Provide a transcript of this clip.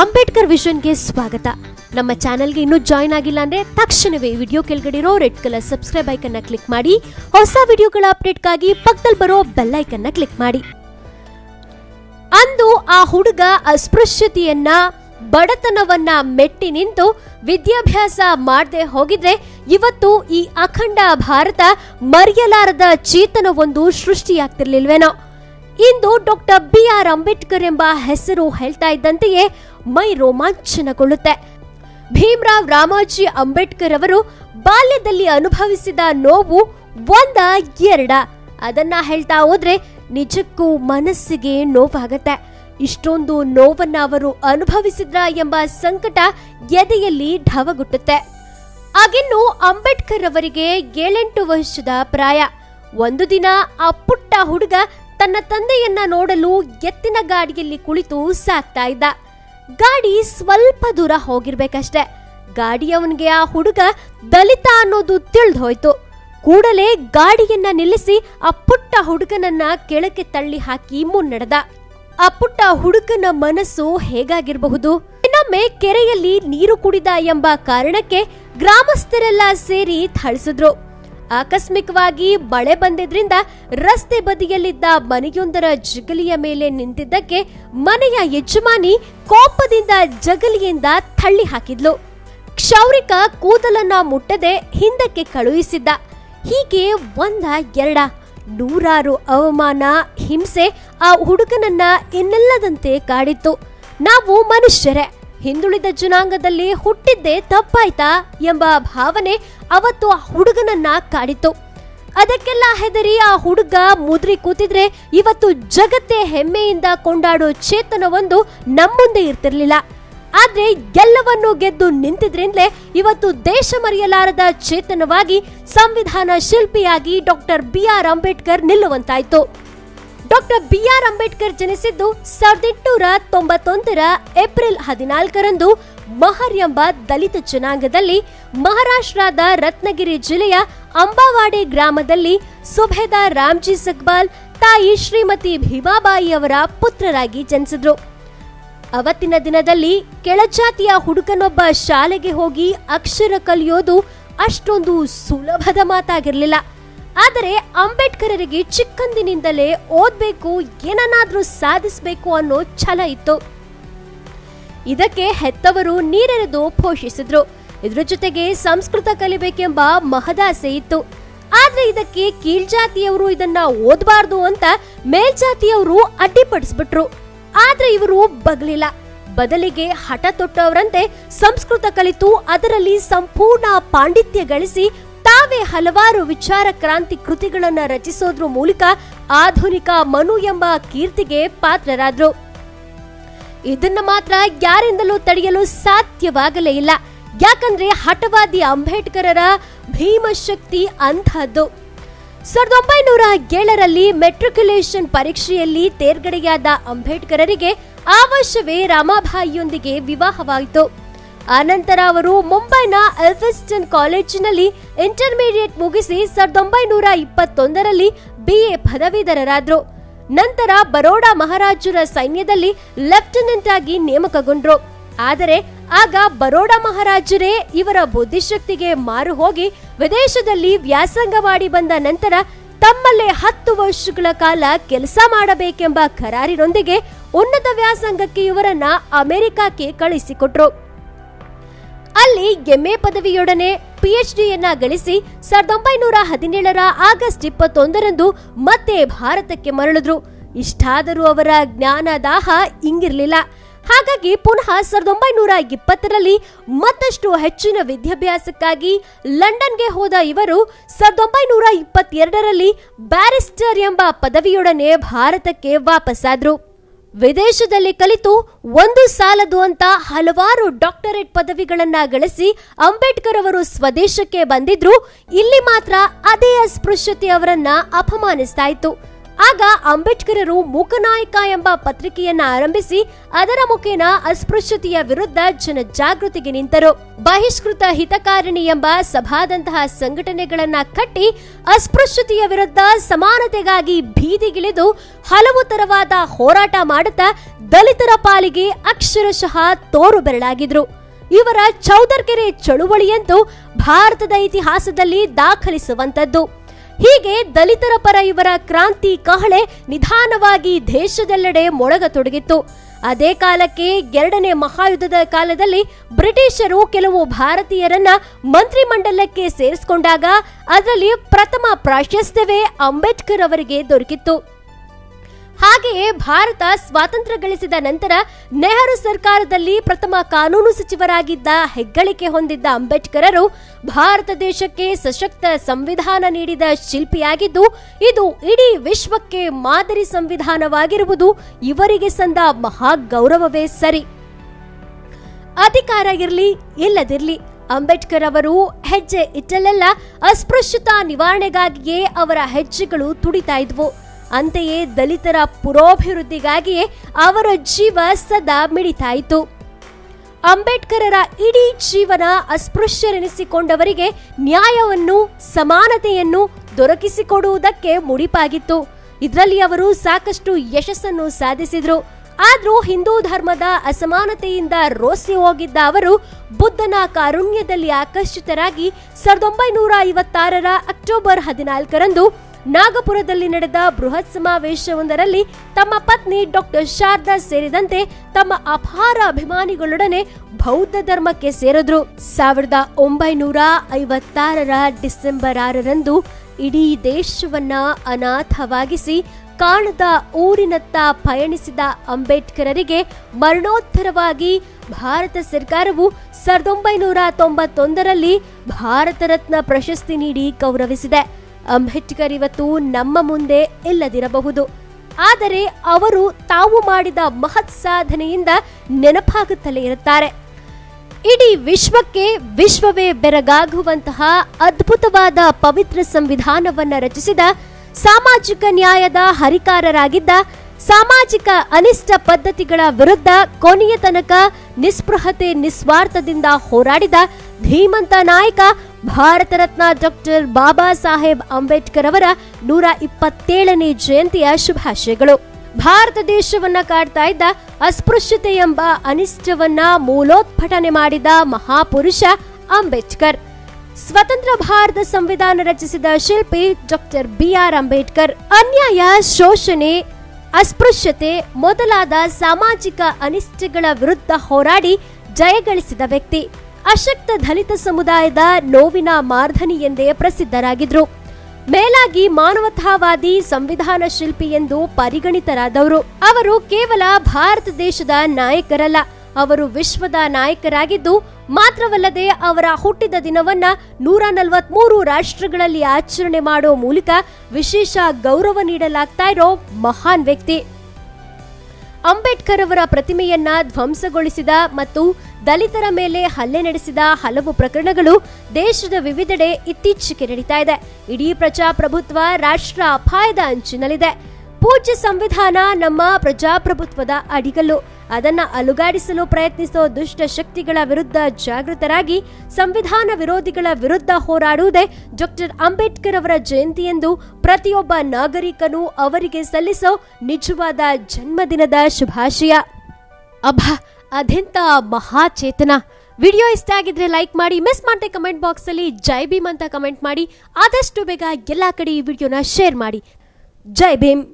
ಅಂಬೇಡ್ಕರ್ ವಿಷನ್ಗೆ ಸ್ವಾಗತ. ನಮ್ಮ ಚಾನೆಲ್ಗೆ ಇನ್ನೂ ಜಾಯ್ನ್ ಆಗಿಲ್ಲ ಅಂದ್ರೆ ತಕ್ಷಣವೇ ವಿಡಿಯೋ ಕೆಳಗಡೆ ಇರೋ ರೆಡ್ ಕಲರ್ ಸಬ್ಸ್ಕ್ರೈಬ್ ಐಕನ್ನ ಕ್ಲಿಕ್ ಮಾಡಿ. ಹೊಸ ವಿಡಿಯೋಗಳ ಅಪ್ಡೇಟ್ಗಾಗಿ ಪಕ್ಕದಲ್ಲಿ ಬರೋ ಬೆಲ್ ಐಕನ್ನ ಕ್ಲಿಕ್ ಮಾಡಿ. ಅಂದು ಆ ಹುಡುಗ ಅಸ್ಪೃಶ್ಯತೆಯನ್ನ, ಬಡತನವನ್ನ ಮೆಟ್ಟಿ ನಿಂತು ವಿದ್ಯಾಭ್ಯಾಸ ಮಾಡದೆ ಹೋಗಿದ್ರೆ ಇವತ್ತು ಈ ಅಖಂಡ ಭಾರತ ಮರೆಯಲಾರದ ಚೇತನವೊಂದು ಸೃಷ್ಟಿಯಾಗ್ತಿರ್ಲಿಲ್ವೇನೋ? ಇಂದು ಡಾಕ್ಟರ್ ಬಿ ಆರ್ ಅಂಬೇಡ್ಕರ್ ಎಂಬ ಹೆಸರು ಹೇಳ್ತಾ ಇದ್ದಂತೆಯೇ ಮೈ ರೋಮಾಂಚನಗೊಳ್ಳುತ್ತೆ. ಭೀಮ್ರಾವ್ ರಾಮಾಜಿ ಅಂಬೇಡ್ಕರ್ ಅವರು ಬಾಲ್ಯದಲ್ಲಿ ಅನುಭವಿಸಿದ ನೋವು ಒಂದ ಎರಡ. ಅದನ್ನ ಹೇಳ್ತಾ ಹೋದ್ರೆ ನಿಜಕ್ಕೂ ಮನಸ್ಸಿಗೆ ನೋವಾಗತ್ತೆ. ಇಷ್ಟೊಂದು ನೋವನ್ನ ಅವರು ಅನುಭವಿಸಿದ್ರ ಎಂಬ ಸಂಕಟ ಎದೆಯಲ್ಲಿ ಢವಗುಟ್ಟುತ್ತೆ. ಆಗಿನ್ನು ಅಂಬೇಡ್ಕರ್ ಅವರಿಗೆ ಏಳೆಂಟು ವರ್ಷದ ಪ್ರಾಯ. ಒಂದು ದಿನ ಆ ಪುಟ್ಟ ಹುಡುಗ ತನ್ನ ತಂದೆಯನ್ನ ನೋಡಲು ಎತ್ತಿನ ಗಾಡಿಯಲ್ಲಿ ಕುಳಿತು ಸಾಕ್ತಾ ಇದ್ದ. ಗಾಡಿ ಸ್ವಲ್ಪ ದೂರ ಹೋಗಿರ್ಬೇಕಷ್ಟೆ. ಗಾಡಿಯವನಿಗೆ ಆ ಹುಡುಗ ದಲಿತ ಅನ್ನೋದು ತಿಳಿದು ಹೋಯ್ತು ಕೂಡಲೇ ಗಾಡಿಯನ್ನ ನಿಲ್ಲಿಸಿ ಆ ಪುಟ್ಟ ಹುಡುಗನನ್ನ ಕೆಳಕ್ಕೆ ತಳ್ಳಿ ಹಾಕಿ ಮುನ್ನಡೆದ. ಆ ಪುಟ್ಟ ಹುಡುಗನ ಮನಸ್ಸು ಹೇಗಾಗಿರಬಹುದು? ಇನ್ನೊಮ್ಮೆ ಕೆರೆಯಲ್ಲಿ ನೀರು ಕುಡಿದ ಎಂಬ ಕಾರಣಕ್ಕೆ ಗ್ರಾಮಸ್ಥರೆಲ್ಲ ಸೇರಿ ಥಳಿಸಿದ್ರು. ಆಕಸ್ಮಿಕವಾಗಿ ಮಳೆ ಬಂದಿದ್ರಿಂದ ರಸ್ತೆ ಬದಿಯಲ್ಲಿದ್ದ ಮನೆಯೊಂದರ ಜಗಲಿಯ ಮೇಲೆ ನಿಂತಿದ್ದಕ್ಕೆ ಮನೆಯ ಯಜಮಾನಿ ಕೋಪದಿಂದ ಜಗಲಿಯಿಂದ ತಳ್ಳಿ ಹಾಕಿದ್ಲು. ಕ್ಷೌರಿಕ ಕೂದಲನ್ನ ಮುಟ್ಟದೆ ಹಿಂದಕ್ಕೆ ಕಳುಹಿಸಿದ್ದ. ಹೀಗೆ ಒಂದ, ಎರಡ, ನೂರಾರು ಅವಮಾನ, ಹಿಂಸೆ ಆ ಹುಡುಗನನ್ನ ಇನ್ನೆಲ್ಲದಂತೆ ಕಾಡಿತ್ತು. ನಾವು ಮನುಷ್ಯರೇ. ಹಿಂದುಳಿದ ಜನಾಂಗದಲ್ಲಿ ಹುಟ್ಟಿದ್ದೇ ತಪ್ಪಾಯ್ತಾ ಎಂಬ ಭಾವನೆ ಅವತ್ತು ಆ ಹುಡುಗನನ್ನ ಕಾಡಿತು ಅದಕ್ಕೆಲ್ಲ ಹೆದರಿ ಆ ಹುಡುಗ ಮುದ್ರಿ ಕೂತಿದ್ರೆ ಇವತ್ತು ಜಗತ್ತೇ ಹೆಮ್ಮೆಯಿಂದ ಕೊಂಡಾಡೋ ಚೇತನವೊಂದು ನಮ್ಮುಂದೆ ಇರ್ತಿರ್ಲಿಲ್ಲ. ಆದ್ರೆ ಎಲ್ಲವನ್ನೂ ಗೆದ್ದು ನಿಂತಿದ್ರಿಂದಲೇ ಇವತ್ತು ದೇಶ ಮರೆಯಲಾರದ ಚೇತನವಾಗಿ ಸಂವಿಧಾನ ಶಿಲ್ಪಿಯಾಗಿ ಡಾಕ್ಟರ್ ಬಿ ಆರ್ ಅಂಬೇಡ್ಕರ್ ನಿಲ್ಲುವಂತಾಯ್ತು. ಡಾಕ್ಟರ್ ಬಿ ಆರ್ ಅಂಬೇಡ್ಕರ್ ಜನಿಸಿದ್ದು ಸಾವಿರದ ಎಂಟುನೂರ ತೊಂಬತ್ತೊಂದರ ಏಪ್ರಿಲ್ ಹದಿನಾಲ್ಕರಂದು ಮಹರ್ ಎಂಬ ದಲಿತ ಜನಾಂಗದಲ್ಲಿ ಮಹಾರಾಷ್ಟ್ರದ ರತ್ನಗಿರಿ ಜಿಲ್ಲೆಯ ಅಂಬಾವಾಡೆ ಗ್ರಾಮದಲ್ಲಿ ಸುಬೇದಾರ್ ರಾಮ್ಜಿ ಸಕ್ಬಾಲ್ ತಾಯಿ ಶ್ರೀಮತಿ ಭೀಮಾಬಾಯಿ ಅವರ ಪುತ್ರರಾಗಿ ಜನಿಸಿದ್ರು. ಅವತ್ತಿನ ದಿನದಲ್ಲಿ ಕೆಳಜಾತಿಯ ಹುಡುಗನೊಬ್ಬ ಶಾಲೆಗೆ ಹೋಗಿ ಅಕ್ಷರ ಕಲಿಯೋದು ಅಷ್ಟೊಂದು ಸುಲಭದ ಮಾತಾಗಿರಲಿಲ್ಲ. ಆದರೆ ಅಂಬೇಡ್ಕರರಿಗೆ ಚಿಕ್ಕಂದಿನಿಂದಲೇ ಓದ್ಬೇಕು, ಏನನ್ನಾದರೂ ಸಾಧಿಸಬೇಕು ಅನ್ನೋ ಛಲ ಇತ್ತು. ಇದಕ್ಕೆ ಹೆತ್ತವರು ನೀರೆರೆದು ಪೋಷಿಸಿದ್ರು. ಇದ್ರ ಜೊತೆಗೆ ಸಂಸ್ಕೃತ ಕಲಿಬೇಕೆಂಬ ಮಹದಾಸೆ ಇತ್ತು. ಆದ್ರೆ ಇದಕ್ಕೆ ಕೀಳ್ಜಾತಿಯವರು ಇದನ್ನ ಓದಬಾರ್ದು ಅಂತ ಮೇಲ್ಜಾತಿಯವರು ಅಡ್ಡಿಪಡಿಸ್ಬಿಟ್ರು. ಆದ್ರೆ ಇವರು ಬಗ್ಲಿಲ್ಲ. ಬದಲಿಗೆ ಹಠ ತೊಟ್ಟವರಂತೆ ಸಂಸ್ಕೃತ ಕಲಿತು ಅದರಲ್ಲಿ ಸಂಪೂರ್ಣ ಪಾಂಡಿತ್ಯ ಗಳಿಸಿ ತಾವೇ ಹಲವಾರು ವಿಚಾರ ಕ್ರಾಂತಿ ಕೃತಿಗಳನ್ನ ರಚಿಸೋದ್ರ ಮೂಲಕ ಆಧುನಿಕ ಮನು ಎಂಬ ಕೀರ್ತಿಗೆ ಪಾತ್ರರಾದ್ರು. ಇದನ್ನ ಮಾತ್ರ ಯಾರಿಂದಲೂ ತಡೆಯಲು ಸಾಧ್ಯವಾಗಲೇ ಇಲ್ಲ. ಯಾಕಂದ್ರೆ ಹಠವಾದಿ ಅಂಬೇಡ್ಕರರ ಭೀಮಶಕ್ತಿ ಅಂತಹದ್ದು ಸಾವಿರದ ಒಂಬೈನೂರ ಏಳರಲ್ಲಿ ಮೆಟ್ರಿಕ್ಯುಲೇಷನ್ ಪರೀಕ್ಷೆಯಲ್ಲಿ ತೇರ್ಗಡೆಯಾದ ಅಂಬೇಡ್ಕರರಿಗೆ ಆ ವರ್ಷವೇ ರಮಾಬಾಯಿಯೊಂದಿಗೆ ವಿವಾಹವಾಯಿತು. ಆನಂತರ ಅವರು ಮುಂಬೈನ ಎಲ್ಫಿಸ್ಟನ್ ಕಾಲೇಜಿನಲ್ಲಿ ಇಂಟರ್ಮೀಡಿಯೇಟ್ ಮುಗಿಸಿ ಸಾವಿರದ ಒಂಬೈನೂರ ಇಪ್ಪತ್ತೊಂದರಲ್ಲಿ ಬಿಎ ಪದವೀಧರರಾದರು. ನಂತರ ಬರೋಡಾ ಮಹಾರಾಜರ ಸೈನ್ಯದಲ್ಲಿ ಲೆಫ್ಟಿನೆಂಟ್ ಆಗಿ ನೇಮಕಗೊಂಡ್ರು. ಆದರೆ ಆಗ ಬರೋಡಾ ಮಹಾರಾಜರೇ ಇವರ ಬುದ್ಧಿಶಕ್ತಿಗೆ ಮಾರು ಹೋಗಿ ವಿದೇಶದಲ್ಲಿ ವ್ಯಾಸಂಗ ಮಾಡಿ ಬಂದ ನಂತರ ತಮ್ಮಲ್ಲೇ ಹತ್ತು ವರ್ಷಗಳ ಕಾಲ ಕೆಲಸ ಮಾಡಬೇಕೆಂಬ ಕರಾರಿನೊಂದಿಗೆ ಉನ್ನತ ವ್ಯಾಸಂಗಕ್ಕೆ ಇವರನ್ನ ಅಮೆರಿಕಕ್ಕೆ ಕಳಿಸಿಕೊಟ್ರು. ಅಲ್ಲಿ ಎಂಎ ಪದವಿಯೊಡನೆ ಪಿಎಚ್ ಡಿಯನ್ನ ಗಳಿಸಿ ಸಾವಿರದ ಒಂಬೈನೂರ ಹದಿನೇಳರ ಆಗಸ್ಟ್ ಇಪ್ಪತ್ತೊಂದರಂದು ಮತ್ತೆ ಭಾರತಕ್ಕೆ ಮರಳಿದ್ರು. ಇಷ್ಟಾದರೂ ಅವರ ಜ್ಞಾನದಾಹ ಇಂಗಿರ್ಲಿಲ್ಲ. ಹಾಗಾಗಿ ಪುನಃ ಸಾವಿರದ ಒಂಬೈನೂರ ಇಪ್ಪತ್ತರಲ್ಲಿ ಮತ್ತಷ್ಟು ಹೆಚ್ಚಿನ ವಿದ್ಯಾಭ್ಯಾಸಕ್ಕಾಗಿ ಲಂಡನ್ಗೆ ಹೋದ ಇವರು ಸಾವಿರದ ಒಂಬೈನೂರ ಇಪ್ಪತ್ತೆರಡರಲ್ಲಿ ಬ್ಯಾರಿಸ್ಟರ್ ಎಂಬ ಪದವಿಯೊಡನೆ ಭಾರತಕ್ಕೆ ವಾಪಸ್ಸಾದ್ರು ವಿದೇಶದಲ್ಲಿ ಕಲಿತು ಒಂದು ಸಾಲದು ಅಂತ ಹಲವಾರು ಡಾಕ್ಟರೇಟ್ ಪದವಿಗಳನ್ನ ಗಳಿಸಿ ಅಂಬೇಡ್ಕರ್ ಅವರು ಸ್ವದೇಶಕ್ಕೆ ಬಂದಿದ್ರು, ಇಲ್ಲಿ ಮಾತ್ರ ಅದೇ ಅಸ್ಪೃಶ್ಯತೆ ಅವರನ್ನ ಅಪಮಾನಿಸ್ತಾ ಇತ್ತು. ಆಗ ಅಂಬೇಡ್ಕರರು ಮೂಕನಾಯಕ ಎಂಬ ಪತ್ರಿಕೆಯನ್ನ ಆರಂಭಿಸಿ ಅದರ ಮುಖೇನ ಅಸ್ಪೃಶ್ಯತೆಯ ವಿರುದ್ಧ ಜನಜಾಗೃತಿಗೆ ನಿಂತರು. ಬಹಿಷ್ಕೃತ ಹಿತಕಾರಿಣಿ ಎಂಬ ಸಭಾದಂತಹ ಸಂಘಟನೆಗಳನ್ನ ಕಟ್ಟಿ ಅಸ್ಪೃಶ್ಯತೆಯ ವಿರುದ್ಧ ಸಮಾನತೆಗಾಗಿ ಬೀದಿಗಿಳಿದು ಹಲವು ತರವಾದ ಹೋರಾಟ ಮಾಡುತ್ತಾ ದಲಿತರ ಪಾಲಿಗೆ ಅಕ್ಷರಶಃ ತೋರು ಬೆರಳಾಗಿದ್ರು. ಇವರ ಚೌದರ್ಕೆರೆ ಚಳುವಳಿಯಂತೂ ಭಾರತದ ಇತಿಹಾಸದಲ್ಲಿ ದಾಖಲಿಸುವಂತದ್ದು. ಹೀಗೆ ದಲಿತರ ಪರ ಇವರ ಕ್ರಾಂತಿ ಕಹಳೆ ನಿಧಾನವಾಗಿ ದೇಶದೆಲ್ಲೆಡೆ ಮೊಳಗತೊಡಗಿತ್ತು. ಅದೇ ಕಾಲಕ್ಕೆ ಎರಡನೇ ಮಹಾಯುದ್ಧದ ಕಾಲದಲ್ಲಿ ಬ್ರಿಟಿಷರು ಕೆಲವು ಭಾರತೀಯರನ್ನ ಮಂತ್ರಿಮಂಡಲಕ್ಕೆ ಸೇರಿಸಿಕೊಂಡಾಗ ಅದರಲ್ಲಿ ಪ್ರಥಮ ಪ್ರಾಶಸ್ತ್ಯವೇ ಅಂಬೇಡ್ಕರ್ ಅವರಿಗೆ ದೊರಕಿತ್ತು. ಹಾಗೆಯೇ ಭಾರತ ಸ್ವಾತಂತ್ರ್ಯ ಗಳಿಸಿದ ನಂತರ ನೆಹರು ಸರ್ಕಾರದಲ್ಲಿ ಪ್ರಥಮ ಕಾನೂನು ಸಚಿವರಾಗಿದ್ದ ಹೆಗ್ಗಳಿಕೆ ಹೊಂದಿದ್ದ ಅಂಬೇಡ್ಕರರು ಭಾರತ ದೇಶಕ್ಕೆ ಸಶಕ್ತ ಸಂವಿಧಾನ ನೀಡಿದ ಶಿಲ್ಪಿಯಾಗಿದ್ದು, ಇದು ಇಡೀ ವಿಶ್ವಕ್ಕೆ ಮಾದರಿ ಸಂವಿಧಾನವಾಗಿರುವುದು ಇವರಿಗೆ ಸಂದ ಮಹಾ ಗೌರವವೇ ಸರಿ. ಅಧಿಕಾರ ಇರಲಿ, ಇಲ್ಲದಿರಲಿ, ಅಂಬೇಡ್ಕರ್ ಅವರು ಹೆಜ್ಜೆ ಇಟ್ಟಲೆಲ್ಲ ಅಸ್ಪೃಶ್ಯತಾ ನಿವಾರಣೆಗಾಗಿಯೇ ಅವರ ಹೆಜ್ಜೆಗಳು ತುಡಿತಾ ಇದ್ವು. ಅಂತೆಯೇ ದಲಿತರ ಪುರೋಭಿವೃದ್ಧಿಗಾಗಿಯೇ ಅವರ ಜೀವ ಸದಾ ಮಿಡಿತಾಯಿತು. ಅಂಬೇಡ್ಕರರ ಇಡೀ ಜೀವನ ಅಸ್ಪೃಶ್ಯರೆನಿಸಿಕೊಂಡವರಿಗೆ ನ್ಯಾಯವನ್ನು, ಸಮಾನತೆಯನ್ನು ದೊರಕಿಸಿಕೊಡುವುದಕ್ಕೆ ಮುಡಿಪಾಗಿತ್ತು. ಇದರಲ್ಲಿ ಅವರು ಸಾಕಷ್ಟು ಯಶಸ್ಸನ್ನು ಸಾಧಿಸಿದರು. ಆದರೂ ಹಿಂದೂ ಧರ್ಮದ ಅಸಮಾನತೆಯಿಂದ ರೋಸಿ ಹೋಗಿದ್ದ ಅವರು ಬುದ್ಧನ ಕಾರುಣ್ಯದಲ್ಲಿ ಆಕರ್ಷಿತರಾಗಿ ಸಾವಿರದ ಒಂಬೈನೂರ ಐವತ್ತಾರರ ಅಕ್ಟೋಬರ್ ಹದಿನಾಲ್ಕರಂದು ನಾಗಪುರದಲ್ಲಿ ನಡೆದ ಬೃಹತ್ ಸಮಾವೇಶವೊಂದರಲ್ಲಿ ತಮ್ಮ ಪತ್ನಿ ಡಾಕ್ಟರ್ ಶಾರದಾ ಸೇರಿದಂತೆ ತಮ್ಮ ಅಪಾರ ಅಭಿಮಾನಿಗಳೊಡನೆ ಬೌದ್ಧ ಧರ್ಮಕ್ಕೆ ಸೇರಿದ್ರು. ಸಾವಿರದ ಒಂಬೈನೂರ ಐವತ್ತಾರರ ಡಿಸೆಂಬರ್ ಆರರಂದು ಇಡೀ ದೇಶವನ್ನ ಅನಾಥವಾಗಿಸಿ ಕಾಣದ ಊರಿನತ್ತ ಪಯಣಿಸಿದ ಅಂಬೇಡ್ಕರರಿಗೆ ಮರಣೋತ್ತರವಾಗಿ ಭಾರತ ಸರ್ಕಾರವು ಸಾವಿರದ ಒಂಬೈನೂರ ತೊಂಬತ್ತೊಂದರಲ್ಲಿ ಭಾರತ ರತ್ನ ಪ್ರಶಸ್ತಿ ನೀಡಿ ಗೌರವಿಸಿದೆ. ಅಂಬೇಡ್ಕರ್ ಇವತ್ತು ನಮ್ಮ ಮುಂದೆ ಇಲ್ಲದಿರಬಹುದು. ಆದರೆ ಅವರು ತಾವು ಮಾಡಿದ ಮಹತ್ ಸಾಧನೆಯಿಂದ ನೆನಪಾಗುತ್ತಲೇ ಇರುತ್ತಾರೆ. ಇಡೀ ವಿಶ್ವಕ್ಕೆ ವಿಶ್ವವೇ ಬೆರಗಾಗುವಂತಹ ಅದ್ಭುತವಾದ ಪವಿತ್ರ ಸಂವಿಧಾನವನ್ನು ರಚಿಸಿದ ಸಾಮಾಜಿಕ ನ್ಯಾಯದ ಹರಿಕಾರರಾಗಿದ್ದ ಸಾಮಾಜಿಕ ಅನಿಷ್ಟ ಪದ್ಧತಿಗಳ ವಿರುದ್ಧ ಕೊನೆಯ ತನಕ ನಿಸ್ಪೃಹತೆ ನಿಸ್ವಾರ್ಥದಿಂದ ಹೋರಾಡಿದ ಧೀಮಂತ ನಾಯಕ ಭಾರತ ರತ್ನ ಡಾಕ್ಟರ್ ಬಾಬಾ ಸಾಹೇಬ್ ಅಂಬೇಡ್ಕರ್ ಅವರ ನೂರ ಇಪ್ಪತ್ತೇಳನೇ ಜಯಂತಿಯ ಶುಭಾಶಯಗಳು. ಭಾರತ ದೇಶವನ್ನ ಕಾಡ್ತಾ ಇದ್ದ ಅಸ್ಪೃಶ್ಯತೆ ಎಂಬ ಅನಿಷ್ಟವನ್ನ ಮೂಲೋತ್ಪಟನೆ ಮಾಡಿದ ಮಹಾಪುರುಷ ಅಂಬೇಡ್ಕರ್. ಸ್ವತಂತ್ರ ಭಾರತ ಸಂವಿಧಾನ ರಚಿಸಿದ ಶಿಲ್ಪಿ ಡಾಕ್ಟರ್ ಬಿ ಆರ್ ಅಂಬೇಡ್ಕರ್. ಅನ್ಯಾಯ, ಶೋಷಣೆ, ಅಸ್ಪೃಶ್ಯತೆ ಮೊದಲಾದ ಸಾಮಾಜಿಕ ಅನಿಷ್ಟಗಳ ವಿರುದ್ಧ ಹೋರಾಡಿ ಜಯಗಳಿಸಿದ ವ್ಯಕ್ತಿ. ಅಶಕ್ತ ದಲಿತ ಸಮುದಾಯದ ನೋವಿನ ಮಾರ್ಧನಿ ಎಂದೇ ಪ್ರಸಿದ್ಧರಾಗಿದ್ರು. ಮೇಲಾಗಿ ಮಾನವತಾವಾದಿ ಸಂವಿಧಾನ ಶಿಲ್ಪಿ ಎಂದು ಪರಿಗಣಿತರಾದವರು. ಅವರು ಕೇವಲ ಭಾರತ ದೇಶದ ನಾಯಕರಲ್ಲ, ಅವರು ವಿಶ್ವದ ನಾಯಕರಾಗಿದ್ದು, ಮಾತ್ರವಲ್ಲದೆ ಅವರ ಹುಟ್ಟಿದ ದಿನವನ್ನ ನೂರ ನಲವತ್ಮೂರು ರಾಷ್ಟ್ರಗಳಲ್ಲಿ ಆಚರಣೆ ಮಾಡೋ ಮೂಲಕ ವಿಶೇಷ ಗೌರವ ನೀಡಲಾಗ್ತಾ ಇರೋ ಮಹಾನ್ ವ್ಯಕ್ತಿ. ಅಂಬೇಡ್ಕರ್ ಅವರ ಪ್ರತಿಮೆಯನ್ನ ಧ್ವಂಸಗೊಳಿಸಿದ ಮತ್ತು ದಲಿತರ ಮೇಲೆ ಹಲ್ಲೆ ನಡೆಸಿದ ಹಲವು ಪ್ರಕರಣಗಳು ದೇಶದ ವಿವಿಧೆಡೆ ಇತ್ತೀಚೆಗೆ ನಡೀತಾ ಇದೆ. ಇಡೀ ಪ್ರಜಾಪ್ರಭುತ್ವ ರಾಷ್ಟ್ರ ಅಪಾಯದ ಅಂಚಿನಲ್ಲಿದೆ. ಪೂಜ್ಯ ಸಂವಿಧಾನ ನಮ್ಮ ಪ್ರಜಾಪ್ರಭುತ್ವದ ಅಡಿಗಲ್ಲು. ಅದನ್ನು ಅಲುಗಾಡಿಸಲು ಪ್ರಯತ್ನಿಸೋ ದುಷ್ಟ ಶಕ್ತಿಗಳ ವಿರುದ್ಧ ಜಾಗೃತರಾಗಿ, ಸಂವಿಧಾನ ವಿರೋಧಿಗಳ ವಿರುದ್ಧ ಹೋರಾಡುವುದೇ ಡಾಕ್ಟರ್ ಅಂಬೇಡ್ಕರ್ ಅವರ ಜಯಂತಿ ಎಂದು ಪ್ರತಿಯೊಬ್ಬ ನಾಗರಿಕನು ಅವರಿಗೆ ಸಲ್ಲಿಸೋ ನಿಜವಾದ ಜನ್ಮದಿನದ ಶುಭಾಶಯ. ಅಭ, ಅದೆಂತ ಮಹಾಚೇತನ. ವಿಡಿಯೋ ಇಷ್ಟ ಆಗಿದ್ರೆ ಲೈಕ್ ಮಾಡಿ, ಮಿಸ್ ಮಾಡದೆ ಕಮೆಂಟ್ ಬಾಕ್ಸಲ್ಲಿ ಜೈ ಭೀಮ್ ಅಂತ ಕಮೆಂಟ್ ಮಾಡಿ, ಆದಷ್ಟು ಬೇಗ ಎಲ್ಲ ಕಡೆ ಈ ವಿಡಿಯೋನ ಶೇರ್ ಮಾಡಿ. ಜೈ ಭೀಮ್.